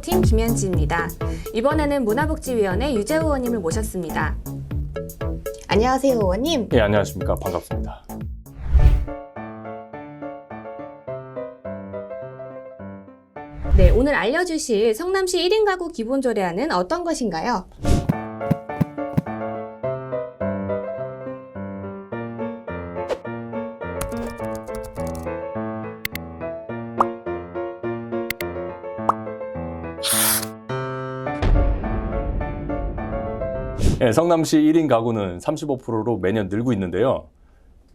김현지입니다. 이번에는 문화복지위원회 유재 의원님을 모셨습니다. 안녕하세요, 의원님. 예, 안녕하십니까. 반갑습니다. 네, 오늘 알려주실 성남시 1인 가구 기본조례안은 어떤 것인가요? 예, 성남시 1인 가구는 35%로 매년 늘고 있는데요.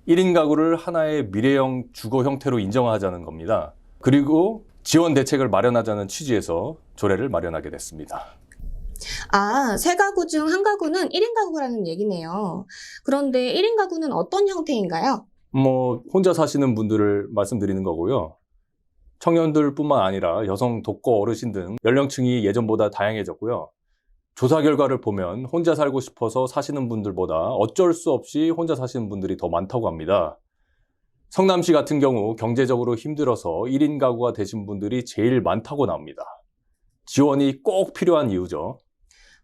1인 가구를 하나의 미래형 주거 형태로 인정하자는 겁니다. 그리고 지원 대책을 마련하자는 취지에서 조례를 마련하게 됐습니다. 아, 세 가구 중 한 가구는 1인 가구라는 얘기네요. 그런데 1인 가구는 어떤 형태인가요? 뭐 혼자 사시는 분들을 말씀드리는 거고요. 청년들뿐만 아니라 여성 독거 어르신 등 연령층이 예전보다 다양해졌고요. 조사 결과를 보면 혼자 살고 싶어서 사시는 분들보다 어쩔 수 없이 혼자 사시는 분들이 더 많다고 합니다. 성남시 같은 경우 경제적으로 힘들어서 1인 가구가 되신 분들이 제일 많다고 나옵니다. 지원이 꼭 필요한 이유죠.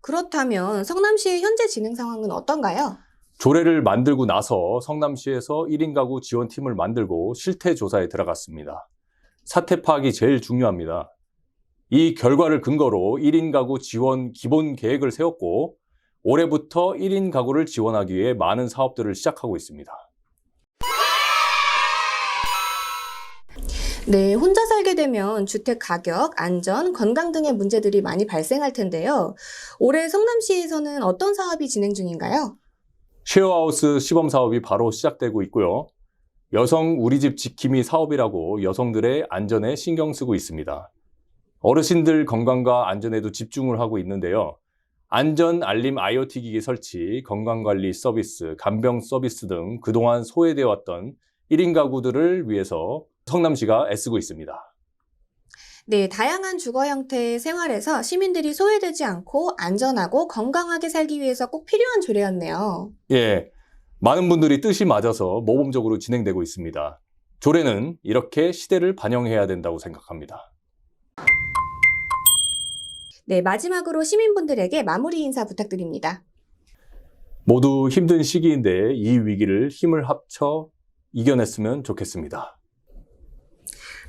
그렇다면 성남시의 현재 진행 상황은 어떤가요? 조례를 만들고 나서 성남시에서 1인 가구 지원팀을 만들고 실태 조사에 들어갔습니다. 사태 파악이 제일 중요합니다. 이 결과를 근거로 1인 가구 지원 기본 계획을 세웠고 올해부터 1인 가구를 지원하기 위해 많은 사업들을 시작하고 있습니다. 네, 혼자 살게 되면 주택 가격, 안전, 건강 등의 문제들이 많이 발생할 텐데요. 올해 성남시에서는 어떤 사업이 진행 중인가요? 쉐어하우스 시범 사업이 바로 시작되고 있고요. 여성 우리 집 지킴이 사업이라고 여성들의 안전에 신경 쓰고 있습니다. 어르신들 건강과 안전에도 집중을 하고 있는데요. 안전 알림 IoT 기기 설치, 건강관리 서비스, 간병 서비스 등 그동안 소외되어 왔던 1인 가구들을 위해서 성남시가 애쓰고 있습니다. 네, 다양한 주거 형태의 생활에서 시민들이 소외되지 않고 안전하고 건강하게 살기 위해서 꼭 필요한 조례였네요. 예, 많은 분들이 뜻이 맞아서 모범적으로 진행되고 있습니다. 조례는 이렇게 시대를 반영해야 된다고 생각합니다. 네, 마지막으로 시민분들에게 마무리 인사 부탁드립니다. 모두 힘든 시기인데 이 위기를 힘을 합쳐 이겨냈으면 좋겠습니다.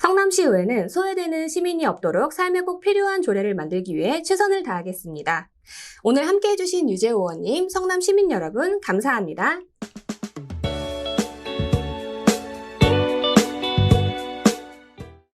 성남시 의회는 소외되는 시민이 없도록 삶에 꼭 필요한 조례를 만들기 위해 최선을 다하겠습니다. 오늘 함께 해주신 유재 의원님, 성남 시민 여러분, 감사합니다.